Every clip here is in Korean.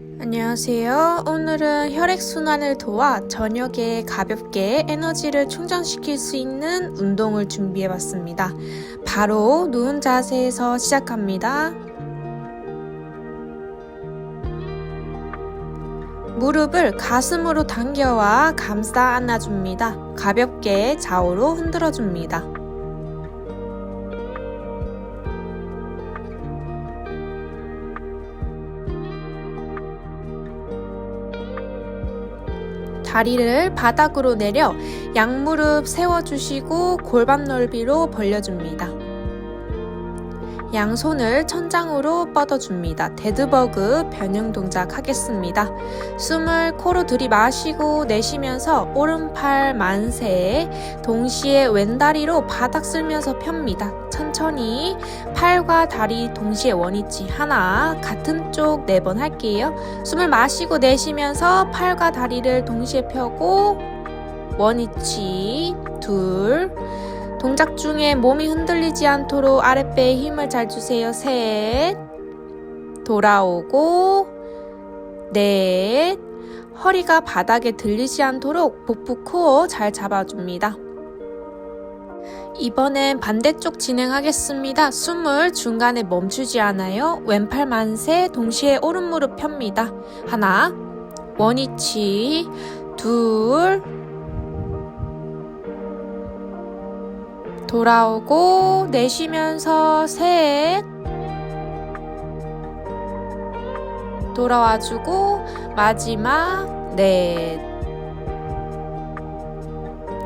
안녕하세요. 오늘은 혈액순환을 도와 저녁에 가볍게 에너지를 충전시킬 수 있는 운동을 준비해 봤습니다. 바로 누운 자세에서 시작합니다. 무릎을 가슴으로 당겨와 감싸 안아줍니다. 가볍게 좌우로 흔들어줍니다. 다리를 바닥으로 내려 양무릎 세워주시고 골반 넓이로 벌려줍니다. 양손을 천장으로 뻗어줍니다. 데드버그 변형 동작 하겠습니다. 숨을 코로 들이마시고 내쉬면서 오른팔 만세, 동시에 왼다리로 바닥 쓸면서 펴니다. 천천히 팔과 다리 동시에 원위치 하나, 같은 쪽 네 번 할게요. 숨을 마시고 내쉬면서 팔과 다리를 동시에 펴고 원위치 둘, 동작 중에 몸이 흔들리지 않도록 아랫배에 힘을 잘 주세요. 셋. 돌아오고. 넷. 허리가 바닥에 들리지 않도록 복부 코어 잘 잡아줍니다. 이번엔 반대쪽 진행하겠습니다. 숨을 중간에 멈추지 않아요. 왼팔 만세, 동시에 오른무릎 펴니다. 하나, 원위치, 둘, 돌아오고 내쉬면서 셋 돌아와주고 마지막 넷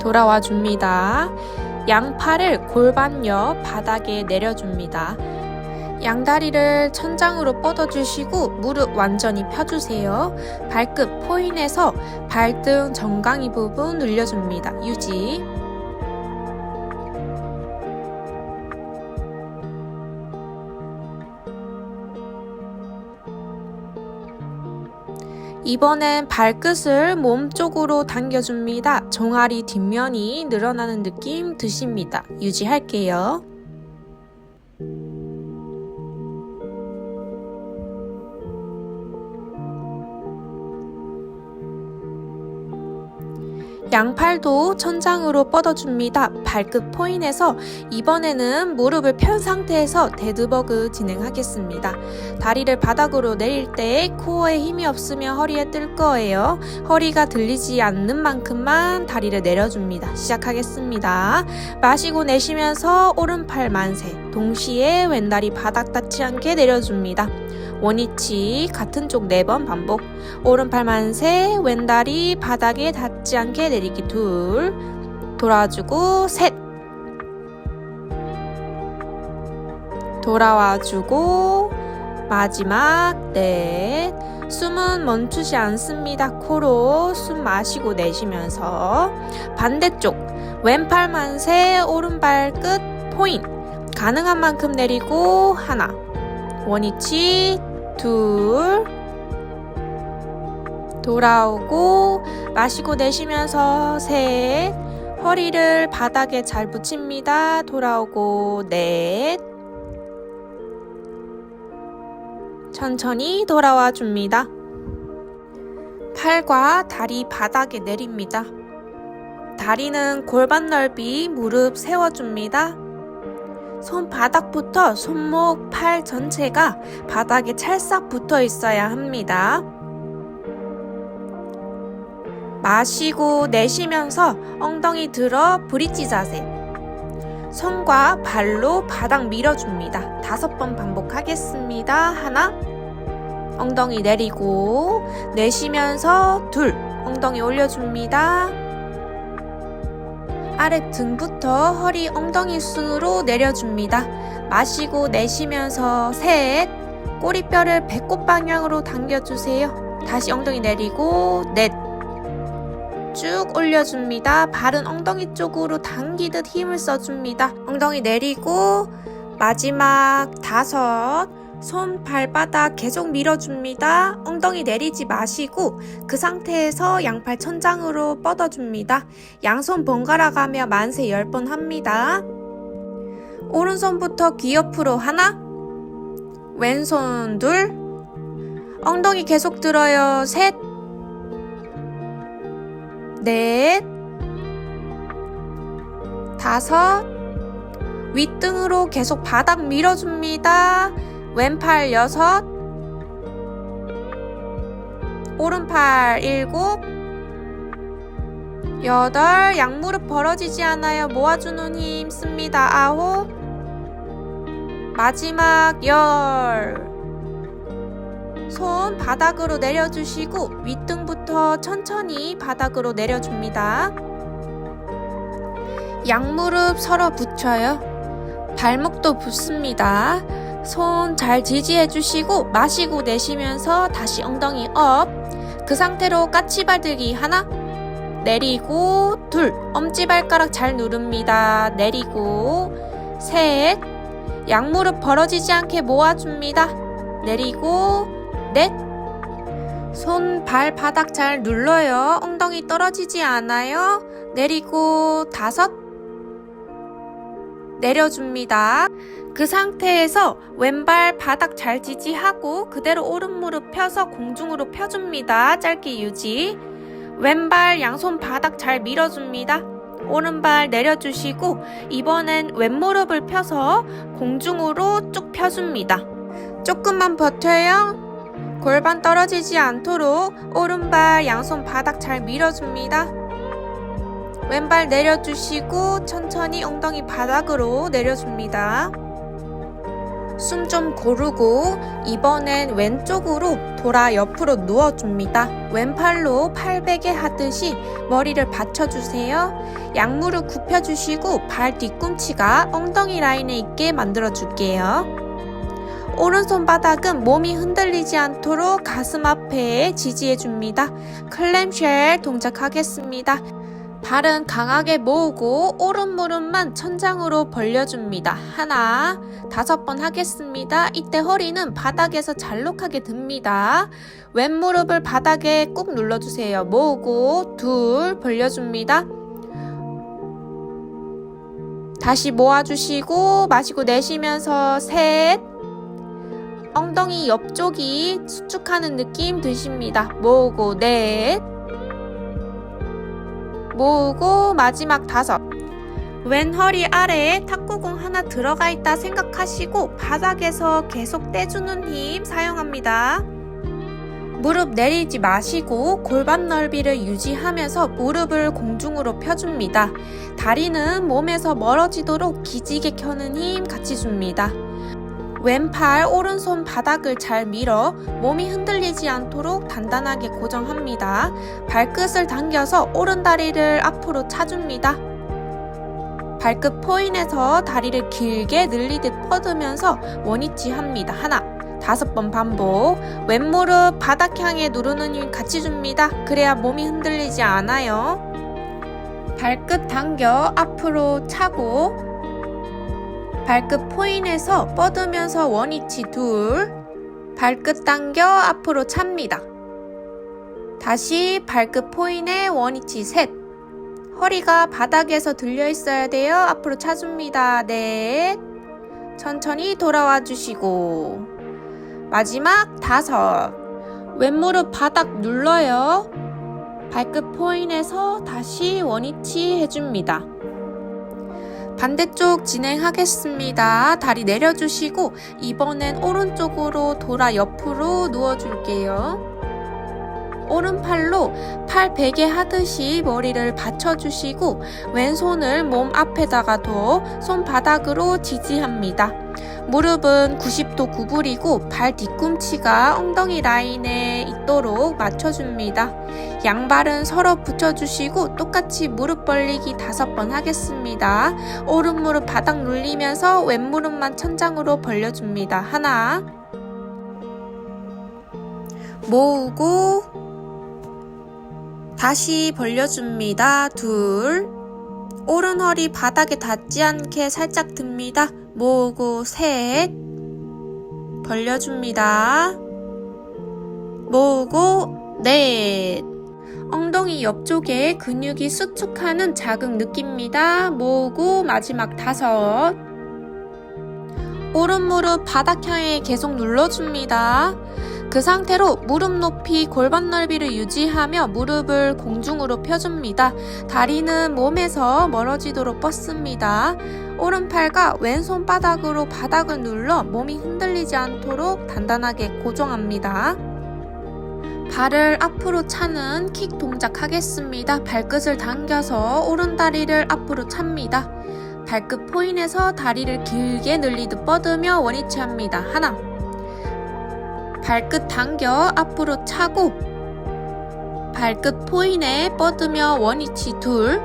돌아와줍니다. 양팔을 골반 옆 바닥에 내려줍니다. 양다리를 천장으로 뻗어주시고 무릎 완전히 펴주세요. 발끝 포인해서 발등 정강이 부분 늘려줍니다. 유지. 이번엔 발끝을 몸 쪽으로 당겨줍니다. 종아리 뒷면이 늘어나는 느낌 드십니다. 유지할게요. 양팔도 천장으로 뻗어줍니다. 발끝 포인해서 이번에는 무릎을 편 상태에서 데드버그 진행하겠습니다. 다리를 바닥으로 내릴 때 코어에 힘이 없으면 허리에 뜰 거예요. 허리가 들리지 않는 만큼만 다리를 내려줍니다. 시작하겠습니다. 마시고 내쉬면서 오른팔 만세, 동시에 왼다리 바닥 닿지 않게 내려줍니다. 원위치 같은 쪽 4번 반복. 오른팔 만세 왼다리 바닥에 닿지 않게 내리기 둘. 돌아주고 셋. 돌아와주고 마지막 넷. 숨은 멈추지 않습니다. 코로 숨 마시고 내쉬면서 반대쪽. 왼팔 만세 오른발 끝 포인 가능한 만큼 내리고 하나 원위치 둘 돌아오고 마시고 내쉬면서 셋 허리를 바닥에 잘 붙입니다. 돌아오고 넷 천천히 돌아와 줍니다. 팔과 다리 바닥에 내립니다. 다리는 골반 넓이 무릎 세워줍니다. 손바닥부터 손목, 팔 전체가 바닥에 찰싹 붙어 있어야 합니다. 마시고 내쉬면서 엉덩이 들어 브릿지 자세. 손과 발로 바닥 밀어줍니다. 다섯 번 반복하겠습니다. 하나. 엉덩이 내리고 내쉬면서 둘. 엉덩이 올려줍니다. 아래 등부터 허리 엉덩이 순으로 내려줍니다. 마시고 내쉬면서 셋. 꼬리뼈를 배꼽 방향으로 당겨주세요. 다시 엉덩이 내리고 넷. 쭉 올려줍니다. 발은 엉덩이 쪽으로 당기듯 힘을 써줍니다. 엉덩이 내리고 마지막 다섯. 손 발바닥 계속 밀어줍니다. 엉덩이 내리지 마시고 그 상태에서 양팔 천장으로 뻗어줍니다. 양손 번갈아 가며 만세 10번 합니다. 오른손부터 귀 옆으로 하나, 왼손 둘, 엉덩이 계속 들어요. 셋, 넷, 다섯, 윗등으로 계속 바닥 밀어줍니다. 왼팔 여섯, 오른팔 일곱, 여덟, 양무릎 벌어지지 않아요. 모아주는 힘 씁니다. 아홉, 마지막 열. 손 바닥으로 내려주시고 윗등부터 천천히 바닥으로 내려줍니다. 양무릎 서로 붙여요. 발목도 붙습니다. 손 잘 지지해 주시고 마시고 내쉬면서 다시 엉덩이 업. 그 상태로 까치발 들기 하나. 내리고 둘. 엄지발가락 잘 누릅니다. 내리고 셋. 양무릎 벌어지지 않게 모아줍니다. 내리고 넷. 손, 발, 바닥 잘 눌러요. 엉덩이 떨어지지 않아요. 내리고 다섯. 내려줍니다. 그 상태에서 왼발 바닥 잘 지지하고 그대로 오른 무릎 펴서 공중으로 펴줍니다. 짧게 유지. 왼발 양손 바닥 잘 밀어줍니다. 오른발 내려주시고 이번엔 왼무릎을 펴서 공중으로 쭉 펴줍니다. 조금만 버텨요. 골반 떨어지지 않도록 오른발 양손 바닥 잘 밀어줍니다. 왼발 내려주시고 천천히 엉덩이 바닥으로 내려줍니다. 숨 좀 고르고 이번엔 왼쪽으로 돌아 옆으로 누워줍니다. 왼팔로 팔베개 하듯이 머리를 받쳐주세요. 양무릎 굽혀주시고 발 뒤꿈치가 엉덩이 라인에 있게 만들어줄게요. 오른손 바닥은 몸이 흔들리지 않도록 가슴 앞에 지지해줍니다. 클램쉘 동작하겠습니다. 발은 강하게 모으고 오른 무릎만 천장으로 벌려줍니다. 하나, 다섯 번 하겠습니다. 이때 허리는 바닥에서 잘록하게 듭니다. 왼 무릎을 바닥에 꾹 눌러주세요. 모으고 둘, 벌려줍니다. 다시 모아주시고 마시고 내쉬면서 셋, 엉덩이 옆쪽이 수축하는 느낌 드십니다. 모으고 넷, 모으고 마지막 다섯. 왼 허리 아래에 탁구공 하나 들어가 있다 생각하시고 바닥에서 계속 떼주는 힘 사용합니다. 무릎 내리지 마시고 골반 넓이를 유지하면서 무릎을 공중으로 펴줍니다. 다리는 몸에서 멀어지도록 기지개 켜는 힘 같이 줍니다. 왼팔, 오른손 바닥을 잘 밀어 몸이 흔들리지 않도록 단단하게 고정합니다. 발끝을 당겨서 오른 다리를 앞으로 차줍니다. 발끝 포인에서 다리를 길게 늘리듯 뻗으면서 원위치 합니다. 하나, 다섯 번 반복. 왼무릎 바닥 향해 누르는 힘 같이 줍니다. 그래야 몸이 흔들리지 않아요. 발끝 당겨 앞으로 차고 발끝 포인에서 뻗으면서 원위치 둘, 발끝 당겨 앞으로 찹니다. 다시 발끝 포인에 원위치 셋, 허리가 바닥에서 들려 있어야 돼요. 앞으로 차줍니다. 넷, 천천히 돌아와 주시고, 마지막 다섯, 왼무릎 바닥 눌러요. 발끝 포인에서 다시 원위치 해줍니다. 반대쪽 진행하겠습니다. 다리 내려주시고 이번엔 오른쪽으로 돌아 옆으로 누워줄게요. 오른팔로 팔 베개 하듯이 머리를 받쳐주시고 왼손을 몸 앞에다가 둬 손바닥으로 지지합니다. 무릎은 90도 구부리고 발 뒤꿈치가 엉덩이 라인에 있도록 맞춰줍니다. 양발은 서로 붙여주시고 똑같이 무릎 벌리기 다섯 번 하겠습니다. 오른 무릎 바닥 눌리면서 왼 무릎만 천장으로 벌려줍니다. 하나 모으고 다시 벌려줍니다. 둘 오른 허리 바닥에 닿지 않게 살짝 듭니다. 모으고 셋 벌려줍니다. 모으고 넷 엉덩이 옆쪽에 근육이 수축하는 자극 느낍니다. 모으고 마지막 다섯 오른 무릎 바닥 향해 계속 눌러줍니다. 그 상태로 무릎 높이 골반 넓이를 유지하며 무릎을 공중으로 펴줍니다. 다리는 몸에서 멀어지도록 뻗습니다. 오른팔과 왼손 바닥으로 바닥을 눌러 몸이 흔들리지 않도록 단단하게 고정합니다. 발을 앞으로 차는 킥 동작 하겠습니다. 발끝을 당겨서 오른 다리를 앞으로 찹니다. 발끝 포인에서 다리를 길게 늘리듯 뻗으며 원위치 합니다. 하나. 발끝 당겨 앞으로 차고 발끝 포인에 뻗으며 원위치 둘.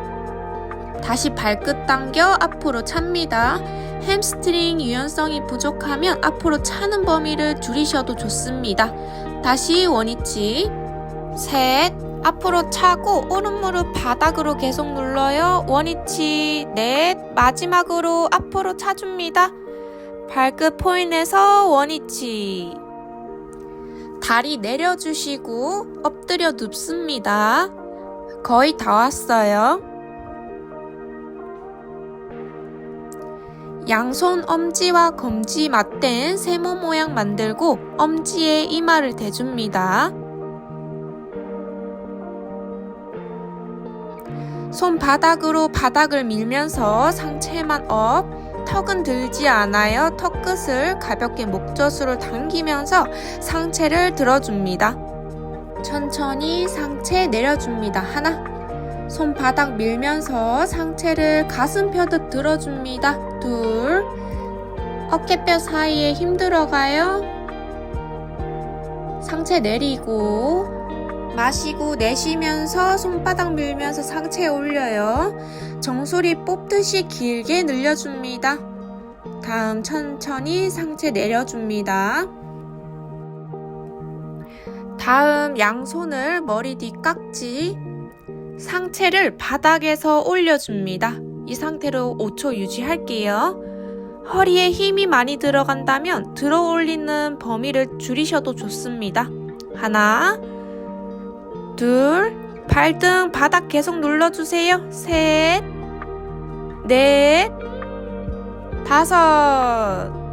다시 발끝 당겨 앞으로 찹니다. 햄스트링 유연성이 부족하면 앞으로 차는 범위를 줄이셔도 좋습니다. 다시 원위치. 셋. 앞으로 차고 오른 무릎 바닥으로 계속 눌러요. 원위치. 넷. 마지막으로 앞으로 차줍니다. 발끝 포인에서 원위치. 다리 내려주시고 엎드려 눕습니다. 거의 다 왔어요. 양손 엄지와 검지 맞댄 세모 모양 만들고 엄지에 이마를 대줍니다. 손바닥으로 바닥을 밀면서 상체만 업, 턱은 들지 않아요. 턱 끝을 가볍게 목젖으로 당기면서 상체를 들어줍니다. 천천히 상체 내려줍니다. 하나. 손바닥 밀면서 상체를 가슴 펴듯 들어줍니다. 둘. 어깨뼈 사이에 힘 들어가요. 상체 내리고 마시고 내쉬면서 손바닥 밀면서 상체에 올려요. 정수리 뽑듯이 길게 늘려줍니다. 다음 천천히 상체 내려줍니다. 다음 양손을 머리 뒤 깍지, 상체를 바닥에서 올려줍니다. 이 상태로 5초 유지할게요. 허리에 힘이 많이 들어간다면 들어 올리는 범위를 줄이셔도 좋습니다. 하나, 둘, 발등 바닥 계속 눌러주세요. 셋, 넷, 다섯.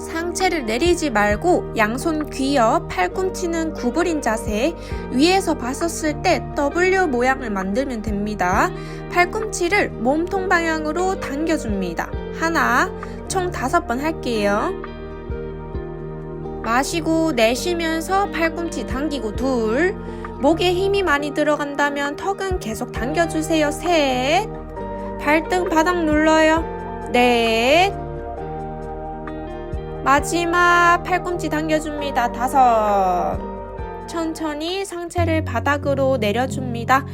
상체를 내리지 말고 양손 귀여 팔꿈치는 구부린 자세 위에서 봤었을 때 W 모양을 만들면 됩니다. 팔꿈치를 몸통 방향으로 당겨줍니다. 하나, 총 다섯 번 할게요. 마시고 내쉬면서 팔꿈치 당기고 둘, 목에 힘이 많이 들어간다면 턱은 계속 당겨주세요. 셋, 발등 바닥 눌러요. 넷, 마지막 팔꿈치 당겨줍니다. 다섯. 천천히 상체를 바닥으로 내려줍니다.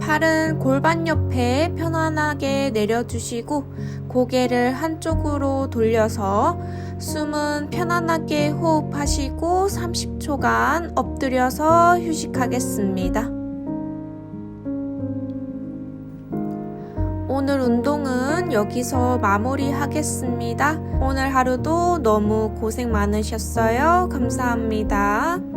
팔은 골반 옆에 편안하게 내려주시고 고개를 한쪽으로 돌려서 숨은 편안하게 호흡하시고 30초간 엎드려서 휴식하겠습니다. 오늘 운동은 여기서 마무리하겠습니다. 오늘 하루도 너무 고생 많으셨어요. 감사합니다.